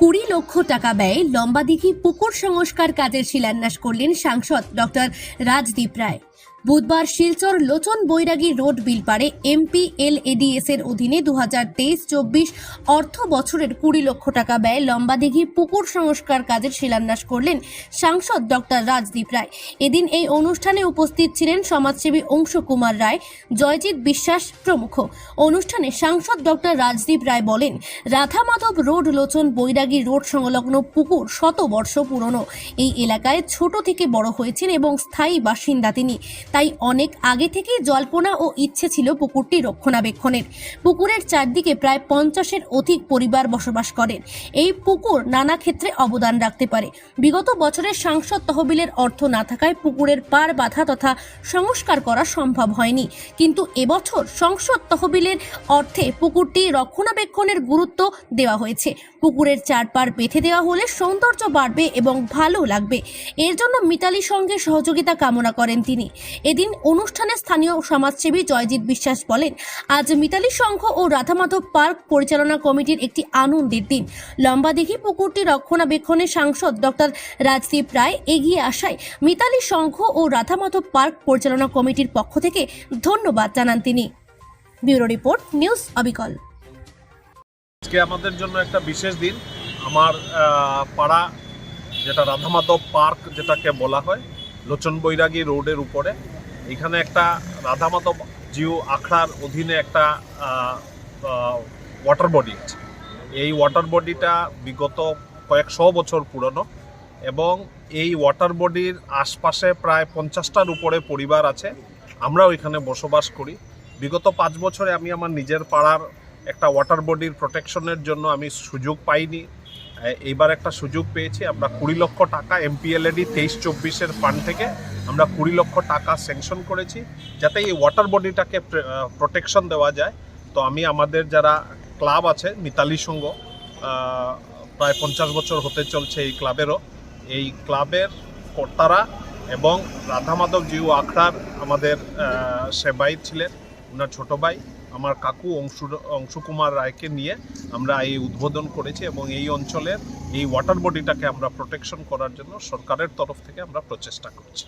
কুড়ি লক্ষ টাকা ব্যয়ে লম্বাদিঘি পুকুর সংস্কার কাজের শিলান্যাস করলেন সাংসদ ডক্টর রাজদীপ রায়। বুধবার শিলচর লোচন বৈরাগী রোড বিলপাড়ে এমপি এল এডিএস এর অধীনে দু হাজার তেইশ চব্বিশ অর্থ বছরের কুড়ি লক্ষ টাকা ব্যয়ে লম্বাদিঘি পুকুর সংস্কার কাজের শিলান্যাস করলেন সাংসদ ডক্টর রাজদীপ রায়। এদিন এই অনুষ্ঠানে উপস্থিত ছিলেন সমাজসেবী অংশ কুমার রায়, জয়জিৎ বিশ্বাস প্রমুখ। অনুষ্ঠানে সাংসদ ডক্টর রাজদীপ রায় বলেন রাধা মাধব রোড লোচন বৈরাগী রোড সংলগ্ন পুকুর শত বর্ষ পুরনো। এই এলাকায় ছোট থেকে বড় হয়েছেন এবং স্থায়ী বাসিন্দা তিনি। তাই অনেক আগে থেকেই জল্পনা ও ইচ্ছে ছিল পুকুরটি রক্ষণাবেক্ষণের। পুকুরের চারদিকে প্রায় পঞ্চাশের অধিক পরিবার বসবাস করেন এই পুকুর নানা ক্ষেত্রে অবদান রাখতে পারে। বিগত বছরের সাংসদ তহবিলের অর্থ না থাকায় পুকুরের পার বাধা তথা সংস্কার করা সম্ভব হয়নি। কিন্তু এবছর সংসদ তহবিলের অর্থে পুকুরটি রক্ষণাবেক্ষণের গুরুত্ব দেওয়া হয়েছে। পুকুরের চারপার বেঁধে দেওয়া হলে সৌন্দর্য বাড়বে এবং ভালো লাগবে। এর জন্য মিতালি সঙ্গে সহযোগিতা কামনা করেন তিনি। এদিন অনুষ্ঠানে স্থানীয় সমাজসেবী জয়জিৎ বিশ্বাস বলেন, আজ মিতালি সংঘ ও রাধামাধব পার্ক পরিচালনা কমিটির একটি আনন্দের দিন। লম্বাদিঘি পুকুরটি রক্ষণাবেক্ষণে সাংসদ ডক্টর রাজদীপ রায় এগিয়ে আসায় মিতালি সংঘ ও রাধামাধব পার্ক পরিচালনা কমিটির পক্ষ থেকে ধন্যবাদ জানান তিনি। ব্যুরো রিপোর্ট, নিউজ অবিকল। আজকে আমাদের জন্য একটা বিশেষ দিন। আমার পাড়া, যেটা রাধামাধব পার্ক যেটাকে বলা হয় লোচন বৈরাগী রোডের উপরে। এখানে একটা রাধামাধব জিও আখড়ার অধীনে একটা ওয়াটার বডি আছে। এই ওয়াটার বডিটা বিগত কয়েকশো বছর পুরনো এবং এই ওয়াটার বডির আশপাশে প্রায় পঞ্চাশটার উপরে পরিবার আছে। আমরাও এখানে বসবাস করি। বিগত পাঁচ বছরে আমি আমার নিজের পাড়ার একটা ওয়াটার বডির প্রোটেকশনের জন্য আমি সুযোগ পাইনি। এইবার একটা সুযোগ পেয়েছি। আমরা কুড়ি লক্ষ টাকা এমপিএলএডি তেইশ চব্বিশের ফান্ড থেকে আমরা কুড়ি লক্ষ টাকা স্যাংশন করেছি যাতে এই ওয়াটার বডিটাকে প্রোটেকশন দেওয়া যায়। তো আমি আমাদের যারা ক্লাব আছে মিতালি আহ, প্রায় পঞ্চাশ বছর হতে চলছে এই ক্লাবেরও এই ক্লাবের কর্তারা এবং রাধামাধব জিউ আখড়ার আমাদের সেবাই ছিলেন ওনার ছোট ভাই। আমার কাকু অংশু, অংশকুমার রায়কে নিয়ে আমরা এই উদ্বোধন করেছি এবং এই অঞ্চলের এই ওয়াটার বডিটাকে আমরা প্রোটেকশন করার জন্য সরকারের তরফ থেকে আমরা প্রচেষ্টা করছি।